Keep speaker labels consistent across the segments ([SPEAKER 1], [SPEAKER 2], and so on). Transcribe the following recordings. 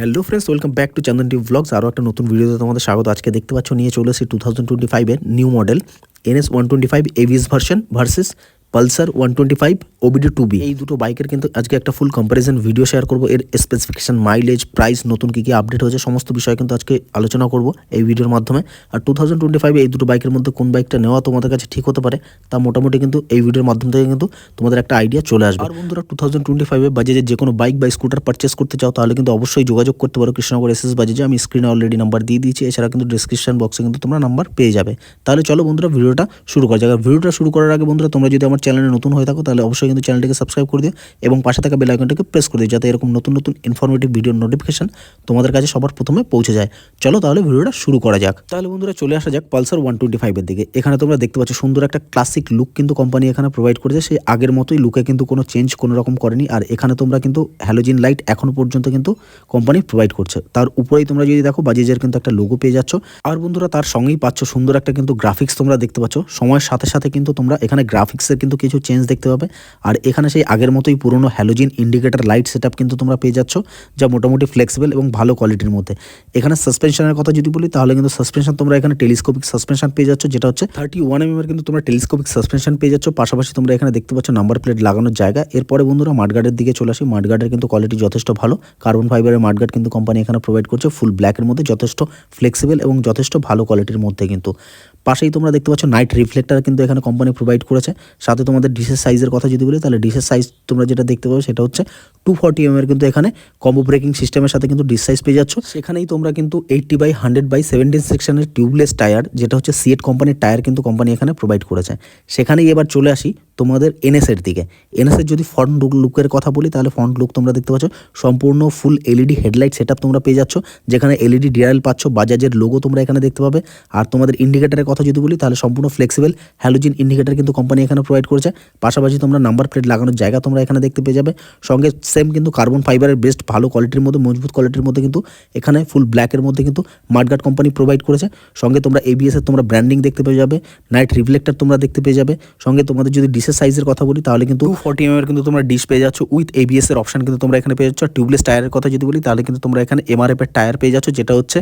[SPEAKER 1] Hello friends welcome back to Chandan TV blogs আরও একটা নতুন ভিডিওতে তোমাদের স্বাগত। আজকে দেখতে পাচ্ছ, নিয়ে চলে এসেছি টু থাউজেন্ড টোয়েন্টি ফাইভের new model NS one twenty five ABS version versus Pulsar one twenty five OBD two B এই দুটো বাইকের কিন্তু আজকে একটা ফুল কম্প্যারিজন ভিডিও শেয়ার করব। এর স্পেসিফিকেশন মাইলেজ প্রাইস নতুন কী কী আপডেট হয়েছে, সমস্ত বিষয় কিন্তু আজকে আলোচনা করব এই ভিডিওর মাধ্যমে। আর টু থাউজেন্ড টোয়েন্টি ফাইভে এই দুটো বাইকের মধ্যে কোন বাইকটা নেওয়া তোমাদের কাছে ঠিক হতে পারে, তা মোটামুটি কিন্তু এই ভিডিওর মাধ্যম থেকে কিন্তু তোমাদের একটা আইডিয়া চলে আসবে। আর বন্ধুরা টু থাউজেন্ড টোয়েন্টি ফাইভে বাজাজের যে কোনো বাইক বা স্কুটার পারচেস করতে চাও, তাহলে কিন্তু অবশ্যই যোগাযোগ করতে পারো কৃষ্ণনগর এস এস বাজাজে। আমি স্ক্রিনে অলরেডি নাম্বার দিয়ে দিয়েছি, এছাড়া কিন্তু ডিসক্রিপশন বক্সে কিন্তু তোমরা নাম্বার পেয়ে যাবে। তাহলে চলো বন্ধুরা ভিডিওটা শুরু করা যাক। ভিডিওটা শুরু করার আগে বন্ধুরা, তোমরা যদি আমার চ্যানেলে নতুন হয়ে থাকো, তাহলে অবশ্যই কিন্তু চ্যানেলটিকে সাবস্ক্রাইব করে দিও এবং পাশে থাকা বেল আইকনটাকে প্রেস করে দিও, যাতে এরকম নতুন নতুন ইনফরমেটিভ ভিডিওর নোটিফিকেশন তোমাদের কাছে সবার প্রথমে পৌঁছে যায়। চলো তাহলে ভিডিওটা শুরু করা যাক। তাহলে বন্ধুরা চলে আসা যাক পালসার ওয়ান টোয়েন্টি ফাইভের দিকে। এখানে তোমরা দেখতে পাচ্ছ সুন্দর একটা ক্লাসিক লুক কিন্তু কোম্পানি এখানে প্রোভাইড করেছে। সেই আগের মতোই লুকে কিন্তু কোনো চেঞ্জ কোনো রকম করেনি। আর এখানে তোমরা কিন্তু হ্যালোজিন লাইট এখনও পর্যন্ত কিন্তু কোম্পানি প্রোভাইড করছে। তার উপরেই তোমরা যদি দেখো বাজাজের কিন্তু একটা লোগো পেয়ে যাচ্ছ। আর বন্ধুরা তার সঙ্গেই পাচ্ছ সুন্দর একটা কিন্তু গ্রাফিক্স তোমরা দেখতে পাচ্ছ। সময়ের সাথে সাথে কিন্তু তোমরা এখানে গ্রাফিক্সের কিন্তু কিছু চেঞ্জ দেখতে পাবে। আর এখানে সেই আগের মতোই পুরনো হ্যালোজিন ইন্ডিকেটার লাইট সেট কিন্তু তোমরা পেয়ে যাচ্ছ, যা মোটামুটি ফ্লেক্সিবল এবং ভালো কোয়ালিটির মধ্যে। এখানে সাসপেনশনের কথা যদি বলি, তাহলে কিন্তু সাসপেনশন তোমরা এখানে টেলিস্কোপিক সাসপেনশন পেয়ে যাচ্ছ, যেটা হচ্ছে থার্টি ওয়ান এম এর কিন্তু তোমরা টেলিস্কোপিক সাসপেনশন পেয়ে যাচ্ছ। পাশাপাশি তোমরা এখানে দেখতে পাচ্ছ নাম্বার প্লেট লাগানোর জায়গা। এরপরে বন্ধুরা মাঠগার্ডের দিকে চলে আসি। মাঠগার্ডের কিন্তু কোয়ালিটি যথেষ্ট ভালো। কার্বন ফাইবারের মাঠগার্ড কিন্তু কোম্পানি এখানে প্রোভাইড করছে। ফুল ব্ল্যাকের মধ্যে যথেষ্ট ফ্লেক্সিবল এবং যথেষ্ট ভালো কোয়ালিটির মধ্যে কিন্তু। পাশেই তোমরা দেখতে পাচ্ছ নাইট রিফ্লেক্টার কিন্তু এখানে কোম্পানি প্রোভাইড করেছে। সাথে তোমাদের ডিসের সাইজের কথা যদি বলি, তাহলে ডিসের সাইজ তোমরা যেটা দেখতে পাবে সেটা হচ্ছে টু ফর্টি এম এর কিন্তু এখানে কম্বো ব্রেকিং সিস্টেমের সাথে কিন্তু ডিস সাইজ পেয়ে যাচ্ছ। সেখানেই তোমরা কিন্তু eighty by hundred by seventeen সেকশনের টিউবলেস টায়ার যেটা হচ্ছে সিএট কোম্পানির টায়ার কিন্তু কোম্পানি এখানে প্রোভাইড করেছে। সেখানেই এবার চলে আসি তোমাদের এনএসের দিকে। এনএসের যদি ফ্রন্ট লুক লুকের কথা বলি, তাহলে ফ্রন্ট লুক তোমরা দেখতে পাচ্ছ, সম্পূর্ণ ফুল এলইডি হেডলাইট সেট তোমরা পেয়ে যাচ্ছ, যেখানে এলইডি ডিআরএল পাচ্ছ, বাজাজের লোগো তোমরা এখানে দেখতে পাবে। আর তোমাদের ইন্ডিকেটারের কথা যদি বলি, তাহলে সম্পূর্ণ ফ্লেক্সিবল হ্যালোজিন ইন্ডিকেটার কিন্তু কোম্পানি এখানে প্রোভাইড করেছে। পাশাপাশি তোমরা নাম্বার প্লেট লাগানোর জায়গা তোমরা এখানে দেখতে পেয়ে যাবে। সঙ্গে সেম কিন্তু কার্বন ফাইবারের বেস্ট ভালো কোয়ালিটির মধ্যে, মজবুত কোয়ালিটির মধ্যে কিন্তু এখানে ফুল ব্ল্যাকের মধ্যে কিন্তু মার্টগার্ড কোম্পানি প্রোভাইড করেছে। সঙ্গে তোমরা এবিএস এর তোমরা ব্র্যান্ডিং দেখতে পেয়ে যাবে। নাইট রিফ্লেক্টার তোমরা দেখতে পেয়ে যাবে। সঙ্গে তোমাদের যদি ডিসের সাইজের কথা বলি, তাহলে কিন্তু ফর্টি এম কিন্তু তোমরা ডিশ পেয়ে যাচ্ছ। উইথ এবিএস এর অপশন কিন্তু তোমরা এখানে পেয়ে যাচ্ছ। টিউবলেস টায়ারের কথা যদি বলি, তাহলে কিন্তু তোমরা এখানে এমআরএফ এর টায়ার পেয়ে যাচ্ছ, যেটা হচ্ছে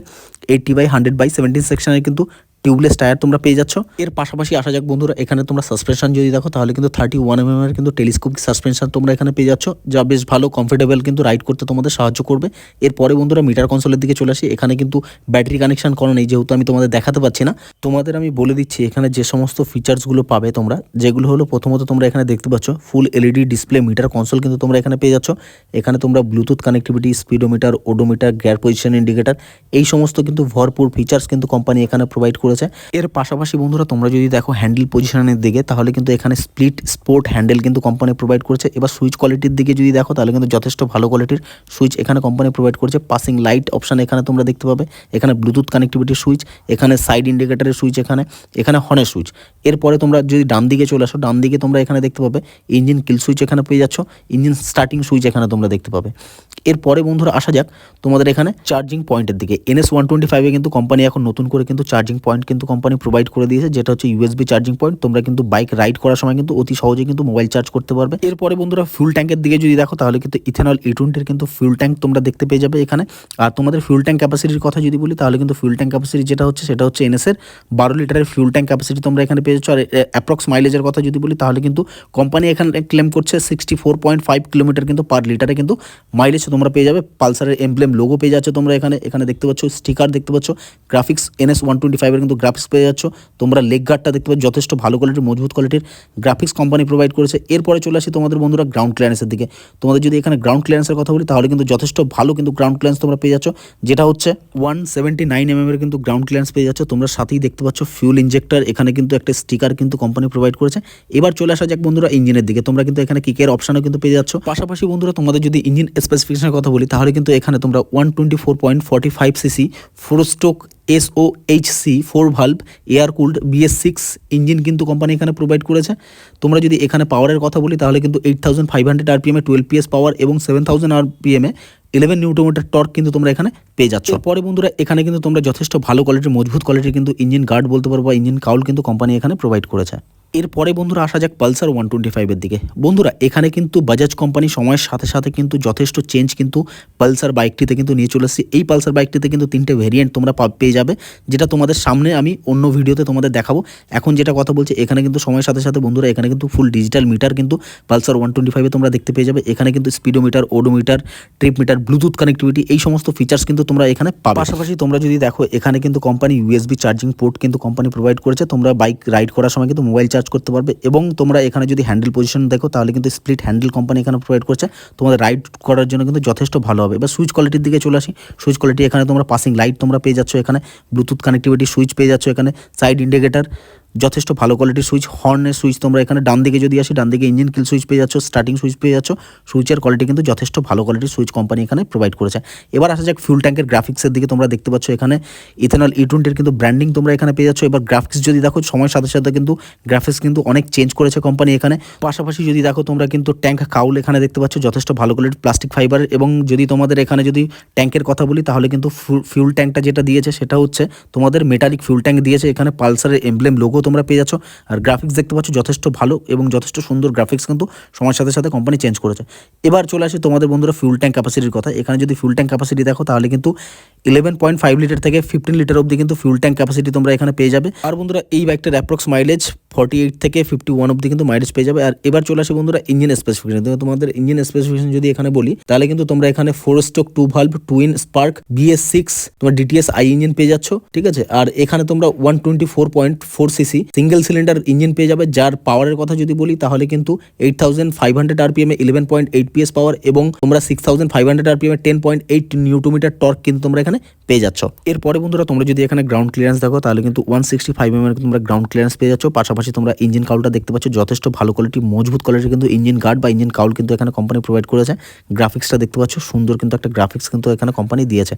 [SPEAKER 1] eighty by hundred by seventeen সেকশনের কিন্তু টিউবলেস টায়ার তোমরা পেয়ে যাচ্ছ। এর পাশাপাশি আসা যাক বন্ধুরা, এখানে তোমরা সাসপেনশন যদি দেখো, তাহলে কিন্তু থার্টি ওয়ান এম এর কিন্তু টেলিস্কোপিক সাসপেনশন তোমরা এখানে পেয়ে যাচ্ছ, যা বেশ ভালো কমফোর্টেবল কিন্তু রাইড করতে তোমাদের সাহায্য করবে। এরপরে বন্ধুরা মিটার কনসোলের দিকে চলে আসি। এখানে কিন্তু ব্যাটারি কানেকশন করা নেই, যেহেতু আমি তোমাদের দেখাতে পাচ্ছি না। তোমাদের আমি বলে দিচ্ছি, এখানে যে সমস্ত ফিচার্সগুলো পাবে তোমরা, যেগুলো হলো প্রথমত তোমরা এখানে দেখতে পাচ্ছ full LED display meter console কিন্তু তোমরা এখানে পেয়ে যাচ্ছ। এখানে তোমরা Bluetooth connectivity speedometer odometer gear position indicator এই সমস্ত কিন্তু ভরপুর ফিচার্স কিন্তু কোম্পানি এখানে প্রোভাইড করেছে। এর পাশাপাশি বন্ধুরা, তোমরা যদি দেখো হ্যান্ডেল পজিশনের দিকে, তাহলে কিন্তু এখানে স্প্লিট স্পোর্ট হ্যান্ডেল কিন্তু কোম্পানি প্রোভাইড করছে। এবার সুইচ কোয়ালিটির দিকে যদি দেখো, তাহলে কিন্তু যথেষ্ট ভালো কোয়ালিটির সুইচ এখানে কোম্পানি প্রোভাইড করছে। পাসিং লাইট অপশান এখানে তোমরা দেখতে পাবে। এখানে ব্লুটুথ কানেক্টিভিটির সুইচ এখানে সাইড ইন্ডিকেটারের সুইচ এখানে এখানে হর্নের সুইচ এরপরে তোমরা যদি ডান দিকে চলে আসো, ডান দিকে তোমরা এখানে দেখতে পাবে ইঞ্জিন কিল সুইচ এখানে পেয়ে যাচ্ছ। ইঞ্জিন স্টার্টিং সুইচ এখানে তোমরা দেখতে পাবে। এরপরে বন্ধুরা, আসা যাক তোমাদের এখানে চার্জিং পয়েন্টের দিকে। এনএস ওয়ান টোয়েন্টি ফাইভে কিন্তু কোম্পানি এখন নতুন করে কিন্তু চার্জিং পয়েন্ট কিন্তু কোম্পানি প্রোভাইড করে দিয়েছে, যেটা হচ্ছে ইউএসবি চার্জিং পয়েন্ট তোমরা কিন্তু বাইক রাইড করার সময় কিন্তু অতি সহজে কিন্তু মোবাইল চার্জ করতে পারবে। এরপরে বন্ধুরা ফুল ট্যাঙ্কের দিকে যদি দেখো, তাহলে কিন্তু ইথেনল টোয়েন্টির কিন্তু ফুল ট্যাঙ্ক তোমরা দেখতে পেয়ে যাবে এখানে। আর তোমাদের ফুল ট্যাঙ্ক ক্যাপাসিটির কথা যদি বলি, তাহলে কিন্তু ফুল ট্যাঙ্ক ক্যাপাসিটি যেটা হচ্ছে, সেটা হচ্ছে এনএসের বারো লিটারের ফুল ট্যাঙ্ক ক্যাপাসিটি তোমরা এখানে পেয়ে যাচ্ছ। আর অ্যাপ্রক্স মাইলেজের কথা যদি বলি, তাহলে কিন্তু কোম্পানি এখানে ক্লেম করছে sixty four point five kilometre কিন্তু পার লিটারে কিন্তু মাইলেজ তোমরা পেয়ে যাবে। পালসারের এমব্লেম লোগো পেয়ে যাচ্ছে তোমরা এখানে। এখানে দেখতে পাচ্ছ স্টিকার দেখতে পাচ্ছ। গ্রাফিক্স এনএস ওয়ান টোয়েন্টি ফাইভের কিন্তু গ্রাফিক্স পেয়ে যাচ্ছ। তোমরা লেগ গার্ডটা দেখতে পাচ্ছ, যথেষ্ট ভালো কোয়ালিটির মজবুত কোয়ালিটির গ্রাফিক্স কোম্পানি প্রোভাইড করেছে। এরপরে চলে আসি তোমাদের বন্ধুরা গ্রাউন্ড ক্লিয়ারেন্সের দিকে। তোমাদের যদি এখানে গ্রাউন্ড ক্লিয়ারেন্সের কথা বলি, তাহলে কিন্তু যথেষ্ট ভালো কিন্তু গ্রাউন্ড ক্লিয়ারেন্স তোমরা পেয়ে যাচ্ছ। যেটা হচ্ছে ওয়ান সেভেন্টি নাইন এম এর কিন্তু গ্রাউন্ড ক্লিয়ারেন্স পেয়ে যাচ্ছ। তোমরা সাথেই দেখতে পাচ্ছ ফিউল ইঞ্জেক্টর এখানে কিন্তু একটা স্টিকার কিন্তু কোম্পানি প্রোভাইড করেছে। এবার চলে আসা যাক বন্ধুরা ইঞ্জিনের দিকে। তোমরা কিন্তু এখানে কিকের অপশনও কিন্তু পেয়ে যাচ্ছ। পাশাপাশি বন্ধুরা তোমাদের যদি ইঞ্জিন স্পেসিফিকেশনের কথা বলি, তাহলে কিন্তু এখানে তোমরা one twenty four point forty five CC four stroke S O H C valve air cooled BS six engine কিন্তু কোম্পানি এখানে প্রোভাইড করেছে। তোমরা যদি এখানে পাওয়ারের কথা বলি, তাহলে কিন্তু এইট থাউজেন্ড ফাইভ হান্ড্রেড আরপিএমে টুয়েলভ পিএস পাওয়ার এবং সেভেন থাউজেন্ড আরপিএমে ইলেভেন নিউটোমিটার টর্ক কিন্তু তোমরা এখানে পেয়ে যাচ্ছ। পরে বন্ধুরা, এখানে কিন্তু তোমরা যথেষ্ট ভালো কোয়ালিটির মজবুত কোয়ালিটির কিন্তু ইঞ্জিন গার্ড বলতে পারো বা ইঞ্জিন কাউল কিন্তু কোম্পানি এখানে প্রোভাইড করেছে। এরপরে বন্ধুরা, আসা যাক পালসার ওয়ান টোয়েন্টি ফাইভের দিকে। বন্ধুরা, এখানে কিন্তু বাজাজ কোম্পানি সময়ের সাথে সাথে কিন্তু যথেষ্ট চেঞ্জ কিন্তু পালসার বাইকটিতে কিন্তু নিয়ে চলে এসেছি। এই পালসার বাইকটিতে কিন্তু তিনটে ভেরিয়েন্ট তোমরা পেয়ে যাবে, যেটা তোমাদের সামনে আমি অন্য ভিডিওতে তোমাদের দেখাবো। এখন যেটা কথা বলছি, এখানে কিন্তু সময়ের সাথে সাথে বন্ধুরা, এখানে কিন্তু ফুল ডিজিটাল মিটার কিন্তু পালসার ওয়ান টোয়েন্টি ফাইভে তোমরা দেখতে পেয়ে যাবে। এখানে কিন্তু speedometer odometer trip meter Bluetooth connectivity এই সমস্ত ফিচার্স কিন্তু তোমরা এখানে পাবে। পাশাপাশি তোমরা যদি দেখো, এখানে কিন্তু কোম্পানি ইউএসবি চার্জিং পোর্ট কিন্তু কোম্পানি প্রোভাইড করেছে। তোমরা বাইক রাইড করার সময় কিন্তু মোবাইল চার্জ করতে পারবে এবং তোমরা এখানে যদি হ্যান্ডেল পজিশন দেখো, তাহলে কিন্তু স্প্লিট হ্যান্ডেল কোম্পানি এখানে প্রোভাইড করছে। তোমাদের রাইড করার জন্য কিন্তু যথেষ্ট ভালো হবে। এবার সুইচ কোয়ালিটির দিকে চলে আসি। সুইচ কোয়ালিটি এখানে তোমরা পাসিং লাইট তোমরা পেয়ে যাচ্ছ এখানে। ব্লুটুথ কানেক্টিভিটি সুইচ পেয়ে যাচ্ছ এখানে। সাইড ইন্ডিকেটার যথেষ্ট ভালো কোয়ালিটির সুইচ হর্নের সুইচ তোমরা এখানে ডান দিকে যদি আসি, ডান দিকে ইঞ্জিন কিল সুইচ পেয়ে যাচ্ছ স্টার্টিং সুইচ পেয়ে যাচ্ছ সুইচের কোয়ালিটি কিন্তু যথেষ্ট ভালো কোয়ালিটির সুইচ কোম্পানি এখানে প্রোভাইড করেছে। এবার আসা যাক ফিউল ট্যাঙ্কের গ্রাফিক্সের দিকে তোমরা দেখতে পাচ্ছ এখানে ইথেনল ই টোয়েন্টির কিন্তু ব্র্যান্ডিং তোমরা এখানে পেয়ে যাচ্ছ। এবার গ্রাফিক্স যদি দেখো, সময়ের সাথে সাথে কিন্তু গ্রাফিক্স কিন্তু অনেক চেঞ্জ করেছে কোম্পানি এখানে। পাশাপাশি যদি দেখো, তোমরা কিন্তু ট্যাঙ্ক কাউল এখানে দেখতে পাচ্ছ, যথেষ্ট ভালো কোয়ালিটির প্লাস্টিক ফাইবার এবং যদি তোমাদের এখানে যদি ট্যাঙ্কের কথা বলি, তাহলে কিন্তু ফিউল ট্যাঙ্কটা যেটা দিয়েছে, সেটা হচ্ছে তোমাদের মেটালিক ফিউল ট্যাঙ্ক দিয়েছে। এখানে পালসারের এমব্লেম লোগো তোমরা পেয়ে যাচ্ছ। আর গ্রাফিক্স দেখতে পাচ্ছ যথেষ্ট ভালো এবং যথেষ্ট সুন্দর গ্রাফিক্স কিন্তু সময়ের সাথে সাথে কোম্পানি চেঞ্জ করেছে। এবার চলে আসি তোমাদের বন্ধুরা ফিউল ট্যাঙ্ক ক্যাপাসিটির কথা। এখানে যদি ফিউল ট্যাঙ্ক ক্যাপাসিটি দেখো তাহলে কিন্তু ইলেভেন পয়েন্ট ফাইভ লিটার থেকে ফিফটিন লিটার অবধি কিন্তু ফিউল ট্যাঙ্ক ক্যাপাসিটি তোমরা এখানে পেয়ে যাবে। আর বন্ধুরা এই বাইকটার অ্যাপ্রক্স মাইলেজ ফর্টি এইট থেকে ফিফটি ওয়ান অবধি কিন্তু মাইলেজ পেয়ে যাবে। আর এবার চলে আসে বন্ধুরা ইঞ্জিন স্পেসিফিকেশন তোমাদের ইঞ্জিন স্পেসিফিকেশন যদি এখানে বলি, তাহলে কিন্তু তোমরা এখানে four stroke two valve twin spark BS six তোমার ডিটিএস আই ইঞ্জিন পেয়ে যাচ্ছ, ঠিক আছে? আর এখানে তোমরা one twenty four point four CC single cylinder engine পেয়ে যাবে, যার পাওয়ারের কথা যদি বলি, তাহলে কিন্তু eight thousand five hundred RPM এ eleven point eight PS power এবং তোমরা six thousand five hundred RPM ten point eight newton metre torque কিন্তু তোমরা এখানে পেয়ে যাচ্ছ। এরপরে বন্ধুরা, তোমরা যদি এখানে গ্রাউন্ড ক্লিয়ারেন্স দেখো, তাহলে কিন্তু ওয়ান সিক্সটি ফাইভ এম তোমরা গ্রাউন্ড ক্লিয়ারেন্স পেয়ে যাচ্ছ। পাশাপাশি তোমরা ইঞ্জিন কাউলটা দেখতে পাচ্ছ, যথেষ্ট ভালো কোয়ালিটি মজবুত কোয়ালিটির কিন্তু ইঞ্জিন গার্ড বা ইঞ্জিন কাউল কিন্তু এখানে কোম্পানি প্রোভাইড করেছে। গ্রাফিক্সটা দেখতে পাচ্ছ, সুন্দর কিন্তু একটা গ্রাফিক্স কিন্তু এখানে কোম্পানি দিয়েছে।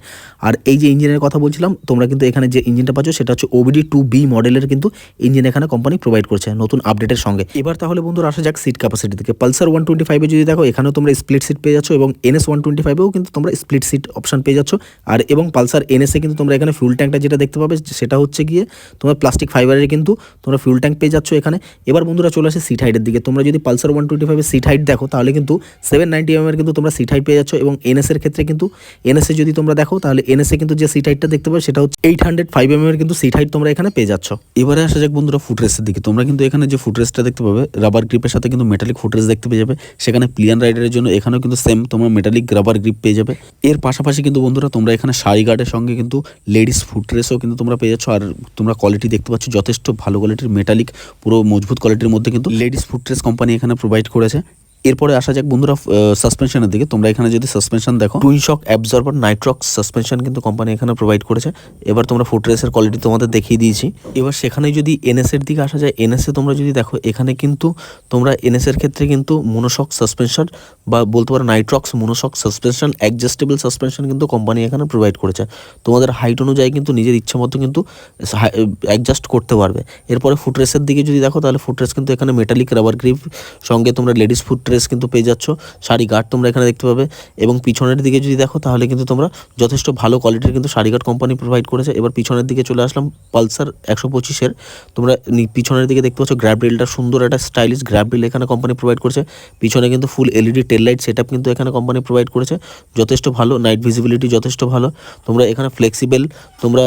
[SPEAKER 1] আর এই যে ইঞ্জিনের কথা বলছিলাম, তোমরা কিন্তু এখানে যে ইঞ্জিনটা পাচ্ছ, সেটা হচ্ছে ওবিডি টু বি মডেলের কিন্তু ইঞ্জিন এখানে কোম্পানি প্রোভাইড করছে নতুন আপডেটের সঙ্গে। এবার তাহলে বন্ধুরা আসা যাক সিট ক্যাপাসিটি থেকে। পালসার ওয়ান টোয়েন্টি ফাইভে যদি দেখো, এখানেও তোমরা স্প্লিট সিট পেয়ে যাচ্ছ এবং এনএস ওয়ান টোয়েন্টি ফাইভেও কিন্তু তোমরা স্প্লিট সিট অপশন পেয়ে যাচ্ছ। আর এবং পালসার এনএসে কিন্তু তোমরা এখানে ফুল ট্যাঙ্কটা যেটা দেখতে পাবে, সেটা হচ্ছে গিয়ে তোমার প্লাস্টিক ফাইবারের কিন্তু তোমরা ফুল ট্যাঙ্ক পেয়ে যাচ্ছ এখানে। এবার বন্ধুরা চলে আসে সিট হাইটের দিকে। তোমরা যদি পালসার ওয়ান টোয়েন্টি ফাইভের সিট হাইট দেখো, তাহলে কিন্তু সেভেন নাইনটি এম এর কিন্তু তোমরা সিট হাইট পেয়ে যাচ্ছ এবং এনএসের ক্ষেত্রে কিন্তু এনএসএ যদি তোমরা দেখো, তাহলে এনএসএ কিন্তু যে সিট হাইটটা দেখতে পাবে, সেটা হচ্ছে এইট হান্ড্রেড ফাইভ এম এর কিন্তু সিট হাইট তোমরা এখানে পেয়ে যাচ্ছ। এবারে আসা যাক বন্ধুরা ফুটরেসের দিকে। তোমরা কিন্তু এখানে যে ফুটরেসটা দেখতে পাবে রাবার গ্রিপের সাথে কিন্তু মেটালিক ফুটরেস দেখতে পেয়ে যাবে। সেখানে প্লিয়ান রাইডারের জন্য এখানেও কিন্তু সেম তোমরা মেটালিক রাবার গ্রিপ পেয়ে যাবে। এর পাশাপাশি কিন্তু বন্ধুরা তোমরা এখানে শাড়ি গার্ডের সঙ্গে কিন্তু লেডিস ফুটরেসও কিন্তু তোমরা পেয়ে যাচ্ছ। আর তোমরা কোয়ালিটি দেখতে পাচ্ছ, যথেষ্ট ভালো কোয়ালিটির মেটালিক পুরো মজবুত কোয়ালিটির মধ্যে কিন্তু লেডিস ফুটরেস কোম্পানি এখানে প্রোভাইড করেছে। এরপরে আসা যাক বন্ধুরা সাসপেনশনের দিকে। তোমরা এখানে যদি সাসপেনশন দেখো twin shock absorber Nitrox suspension কিন্তু কোম্পানি এখানে প্রোভাইড করেছে। এবার তোমরা ফুটরেসের কোয়ালিটি তোমাদের দেখিয়ে দিয়েছি। এবার সেখানে যদি এনএস এর দিকে আসা যায় এনএস তোমরা যদি দেখো, এখানে কিন্তু তোমরা এনএস এর ক্ষেত্রে কিন্তু মনোশক সাসপেনশন বা বলতে পারো Nitrox monoshock suspension adjustable suspension কিন্তু কোম্পানি এখানে প্রোভাইড করেছে। তোমাদের হাইট অনুযায়ী কিন্তু নিজের ইচ্ছা মতো কিন্তু অ্যাডজাস্ট করতে পারবে। এরপরে ফুটরেসের দিকে যদি দেখো, তাহলে ফুটরেস কিন্তু এখানে মেটালিক রাবার গ্রিপ সঙ্গে তোমরা লেডিস ফুট ড্রেস কিন্তু পেয়ে যাচ্ছ। শাড়ি গার্ড তোমরা এখানে দেখতে পাবে। এবং পিছনের দিকে যদি দেখো, তাহলে কিন্তু তোমরা যথেষ্ট ভালো কোয়ালিটির কিন্তু শাড়ি গার্ড কোম্পানি প্রোভাইড করেছে। এবার পিছনের দিকে চলে আসলাম পালসার একশো পঁচিশের। তোমরা পিছনের দিকে দেখতে পাচ্ছ গ্র্যাব রিলটা সুন্দর, একটা স্টাইলিশ গ্র্যাব এখানে কোম্পানি প্রোভাইড করেছে। পিছনে কিন্তু full LED tail light set কিন্তু এখানে কোম্পানি প্রোভাইড করেছে। যথেষ্ট ভালো নাইট ভিজিবিলিটি যথেষ্ট ভালো। তোমরা এখানে ফ্লেক্সিবল তোমরা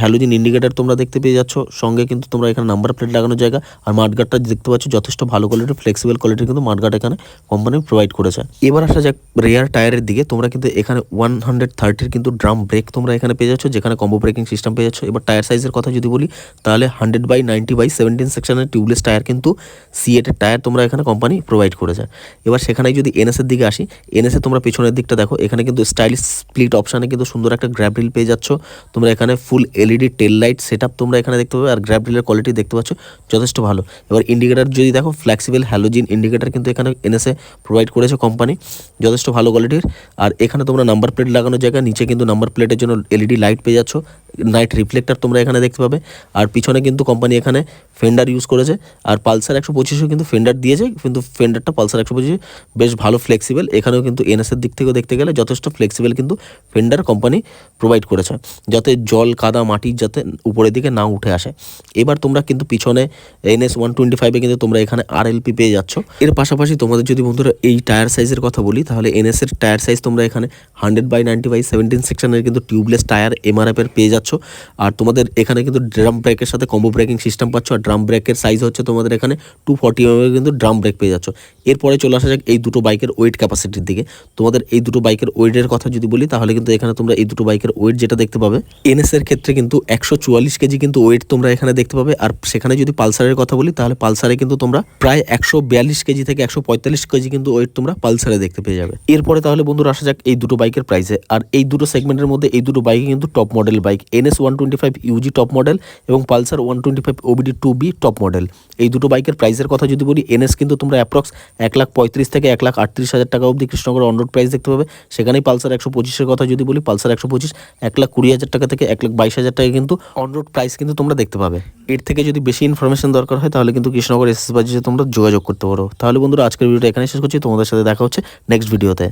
[SPEAKER 1] হ্যালোজিন ইন্ডিকেটার তোমরা দেখতে পেয়ে যাচ্ছ। সঙ্গে কিন্তু তোমরা এখানে নাম্বার প্লেট লাগানোর জায়গা। আর মাঠগার্ডটা দেখতে পাচ্ছ, যথেষ্ট ভালো কোয়ালিটির ফ্লেক্সিবল কোয়ালিটির কিন্তু মাঠগার্ড এখানে কোম্পানি প্রোভাইড করেছে। এবার আসা যাক রেয়ার টায়ারের দিকে। তোমরা কিন্তু এখানে ওয়ান হান্ড্রেড থার্টির কিন্তু ড্রাম ব্রেক তোমরা এখানে পেয়ে যাচ্ছ, যেখানে কম্বো ব্রেকিং সিস্টেম পেয়ে যাচ্ছ। এবার টায়ার সাইজের কথা যদি বলি, তাহলে hundred by ninety by seventeen সেকশনের টিউবলেস টায়ার কিন্তু সিএটের টায়ার তোমরা এখানে কোম্পানি প্রোভাইড করেছে। এবার সেখানে যদি এনএসের দিকে আসি এনএসে তোমরা পেছনের দিকটা দেখো, এখানে কিন্তু স্টাইলিশ স্প্লিট অপশানে কিন্তু সুন্দর একটা গ্র্যাব রিল পেয়ে যাচ্ছ। তোমরা এখানে full LED tail light set তোমরা এখানে দেখতে পাবে, আর গ্র্যাব রিলের কোয়ালিটি দেখতে পাচ্ছ, যথেষ্ট ভালো। এবার ইন্ডিকেটার যদি দেখো ফ্লেক্সিবল হ্যালোজিন ইন্ডিকেটার কিন্তু এখানে এনএসএ প্রোভাইড করেছে কোম্পানি যথেষ্ট ভালো কোয়ালিটির আর এখানে তোমরা নাম্বার প্লেট লাগানোর জায়গায় নিচে কিন্তু নাম্বার প্লেটের জন্য এলইডি লাইট পেয়ে যাচ্ছ। নাইট রিফ্লেক্টার তোমরা এখানে দেখতে পাবে। আর পিছনে কিন্তু কোম্পানি এখানে ফেন্ডার ইউজ করেছে। আর পালসার একশো পঁচিশেও কিন্তু ফেন্ডার দিয়েছে, কিন্তু ফেন্ডারটা পালসার একশো পঁচিশে বেশ ভালো ফ্লেক্সিবল এখানেও কিন্তু এনএসের দিক থেকেও দেখতে গেলে যথেষ্ট ফ্লেক্সিবল কিন্তু ফেন্ডার কোম্পানি প্রোভাইড করেছে, যাতে জল, কাদা মাটির যাতে উপরের দিকে না উঠে আসে। এবার তোমরা কিন্তু পিছনে এনএস ওয়ান টোয়েন্টি ফাইভে কিন্তু তোমরা এখানে আর এলপি পেয়ে যাচ্ছ। এর পাশাপাশি তোমাদের যদি বন্ধুরা এই টায়ার সাইজের কথা বলি, তাহলে এনএসের টায়ার সাইজ তোমরা এখানে hundred by ninety by seventeen সেকশনের কিন্তু টিউবলেস টায়ার এমআরএফ এর পেয়ে যাচ্ছ। আর তোমাদের এখানে কিন্তু ড্রাম ব্রেকের সাথে কম্বো ব্রেকিং সিস্টেম পাচ্ছ। আর ড্রাম ব্রেকের সাইজ হচ্ছে তোমাদের এখানে টু ফর্টি এম কিন্তু ড্রাম ব্রেক পেয়ে যাচ্ছ। এরপরে চলে আসা যাক এই দুটো বাইকের ওয়েট ক্যাপাসিটির দিকে। তোমাদের এই দুটো বাইকের ওয়েটের কথা যদি বলি, তাহলে কিন্তু এখানে তোমরা এই দুটো বাইকের ওয়েট যেটা দেখতে পাবে এনএস এর ক্ষেত্রে কিন্তু একশো চুয়াল্লিশ কেজি কিন্তু ওয়েট তোমরা এখানে দেখতে পাবে। আর সেখানে যদি পালসারের কথা বলি, তাহলে পালসারে কিন্তু তোমরা প্রায় একশো বিয়াল্লিশ কেজি থেকে একশো পঁয়তাল্লিশ কেজি কিন্তু ওয়েট তোমরা পালসারে দেখতে পেয়ে যাবে। এরপরে তাহলে বন্ধুরা আসা যাক এই দুটো বাইকের প্রাইসে আর এই দুটো সেগমেন্টের মধ্যে এই দুটো বাইকে কিন্তু top model bike NS one twenty five UG top model এবং Pulsar one twenty five OBD two B top model এই দুটো বাইকের প্রাইসের কথা যদি বলি এনএস কিন্তু তোমরা অ্যাপ্রক্স এক লাখ পঁয়ত্রিশ থেকে এক লাখ আটত্রিশ হাজার টাকা অবধি কৃষ্ণনগর অনরোড প্রাইস দেখতে পাবে। সেখানেই পালসার একশো পঁচিশের কথা যদি বলি পালসার একশো পঁচিশ, এক লাখ কুড়ি হাজার টাকা থেকে এক লাখ বাইশ হাজার টাকা কিন্তু অনরোড প্রাইস কিন্তু তোমরা দেখতে পাবে। এর থেকে যদি বেশি ইনফরমেশন দরকার হয়, তাহলে কিন্তু কৃষ্ণনগর এসএস বাজিতে তোমরা যোগাযোগ করতে পারো। তাহলে বন্ধুরা, আজকের ভিডিওটা এখানে শেষ করছি। তোমাদের সাথে দেখা হচ্ছে নেক্সট ভিডিওতে